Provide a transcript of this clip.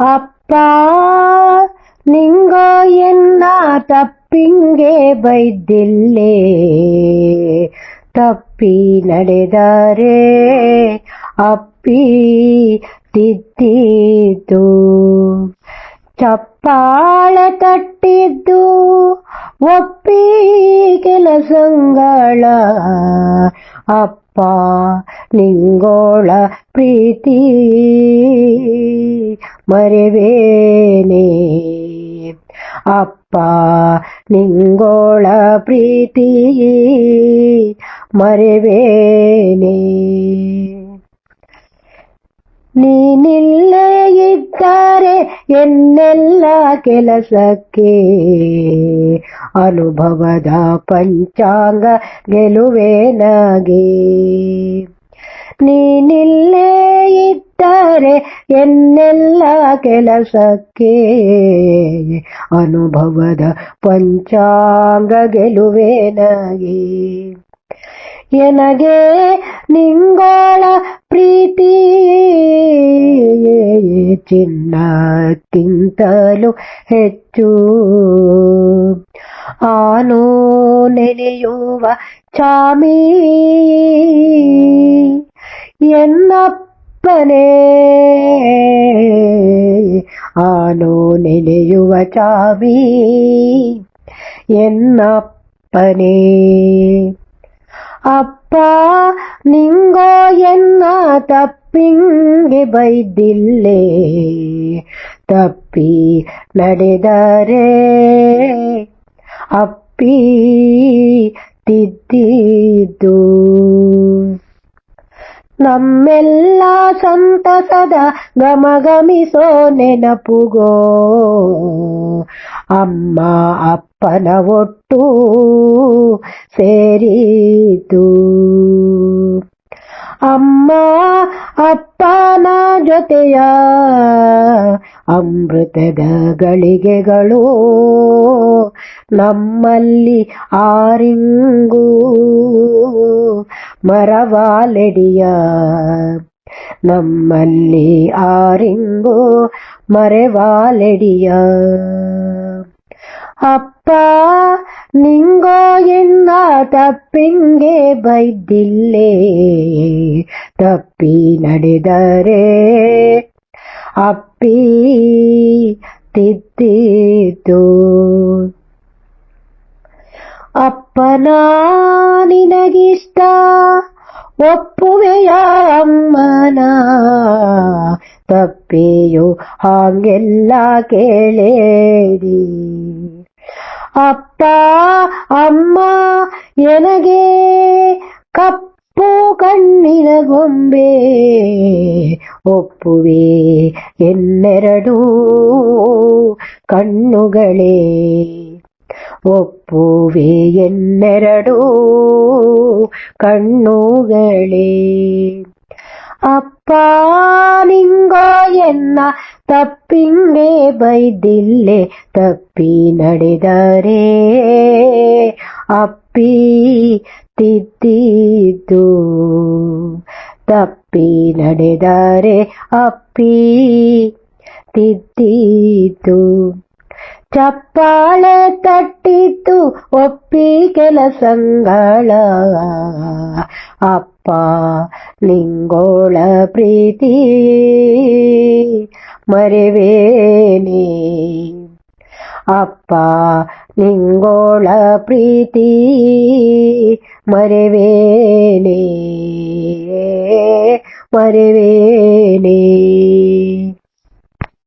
ಅಪ್ಪ, ನಿಂಗೋ ಎನ್ನ ತಪ್ಪಿಂಗೆ ಬೈದಿಲ್ಲೇ? ತಪ್ಪಿ ನಡೆದಾರೆ ಅಪ್ಪಿ ತಿದ್ದಿತು ಚಪ್ಪಾಳ ತಟ್ಟಿದ್ದು ಒಪ್ಪಿ ಕೆಲಸಂಗಳ. ಅಪ್ಪ, ನಿಂಗೋಳ ಪ್ರೀತಿ. ಮರೆವೇನೆ. ಅಪ್ಪ ನಿಂಗೋಳ ಪ್ರೀತಿ ಮರೆವೇನೆ. ನೀನಿಲ್ಲೇ ಇದ್ದಾರೆ ಎನ್ನೆಲ್ಲ ಕೆಲಸಕ್ಕೆ? ಅನುಭವದ ಪಂಚಾಂಗ ಗೆಲುವೇನಾಗೆ ನೀನಿಲ್ಲೇ ಇದ್ದರೆ ಎನ್ನೆಲ್ಲ ಕೆಲಸಕ್ಕೆ ಅನುಭವದ ಪಂಚಾಂಗ ಗೆಲುವೇನಾಗೆ? ಎನಗೆ ನಿಂಗೋಳ ಪ್ರೀತಿ ಚಿನ್ನಕ್ಕಿಂತಲೂ ಹೆಚ್ಚು? ಆನು ನೆನೆಯುವ ಚಾಮಿ ಎನ್ನಪ್ಪನೇ ಆನು ನೆನೆಯುವ ಚಾಮಿ ಎನ್ನಪ್ಪನೇ ಅಪ್ಪ ನಿಂಗೋ ಎನ್ನ ತಪ್ಪಿಂಗೆ ಬೈದಿಲ್ಲೇ ತಪ್ಪಿ ನಡೆದರೆ ಅಪ್ಪಿ ತಿದ್ದಿದ್ದು ನಮ್ಮೆಲ್ಲ ಸಂತಸದ ಗಮಗಮಿಸೋ ನೆನಪುಗೋ. ಅಮ್ಮ ಅಪ್ಪನ ಒಟ್ಟು ಸೇರಿತು ಅಮ್ಮ ಅಪ್ಪನ ಜೊತೆಯ ಅಮೃತದ ಗಳಿಗೆಗಳು ನಮ್ಮಲ್ಲಿ ಆರಿಂಗು. ಮರವಾಲೆಡಿಯ. ನಮ್ಮಲ್ಲಿ ಆರಿಂಗು ಮರೆವಾಲೆಡಿಯ. ಅಪ್ಪ, ನಿಂಗೋ ಎನ್ನ ತಪ್ಪಿಂಗೆ ಬೈದಿಲ್ಲೇ. ತಪ್ಪಿ ನಡೆದರೆ ಅಪ್ಪಿ ತಿದ್ದಿತು. ಅಪ್ಪನ, ನಿನಗಿಷ್ಟ ಒಪ್ಪುವೆಯ ಅಮ್ಮನ ತಪ್ಪೆಯು ಹಾಗೆಲ್ಲ ಕೇಳೇರಿ ಅಪ್ಪ ಅಮ್ಮ ಎನಗೆ ಕಪ್ಪು ಕಣ್ಣಿನ ಗೊಂಬೆ ಒಪ್ಪುವೆ ಎನ್ನೆರಡು ಕಣ್ಣುಗಳೇ ಒಪ್ಪುವೆ ಎನ್ನೆರಡು ಕಣ್ಣುಗಳೇ ಅಪ್ಪ ನಿಂಗೋ ಎನ್ನ ತಪ್ಪಿಂಗೆ ಬೈದಿಲ್ಲೆ ತಪ್ಪಿ ನಡೆದರೆ ಅಪ್ಪಿ ತಿದ್ದಿದ್ದು ತಪ್ಪಿ ನಡೆದರೆ ಅಪ್ಪಿ ತಿದ್ದಿದ್ದು ಚಪ್ಪಾಳೆ ತಟ್ಟಿತು ಒಪ್ಪಿ ಕೆಲಸಂಗಳ. ಅಪ್ಪ ನಿಂಗೋಳ ಪ್ರೀತಿ ಮರೆವೇನೆ ಅಪ್ಪ ನಿಂಗೋಳ ಪ್ರೀತಿ ಮರೆವೇನೆ ಮರೆವೇನೆ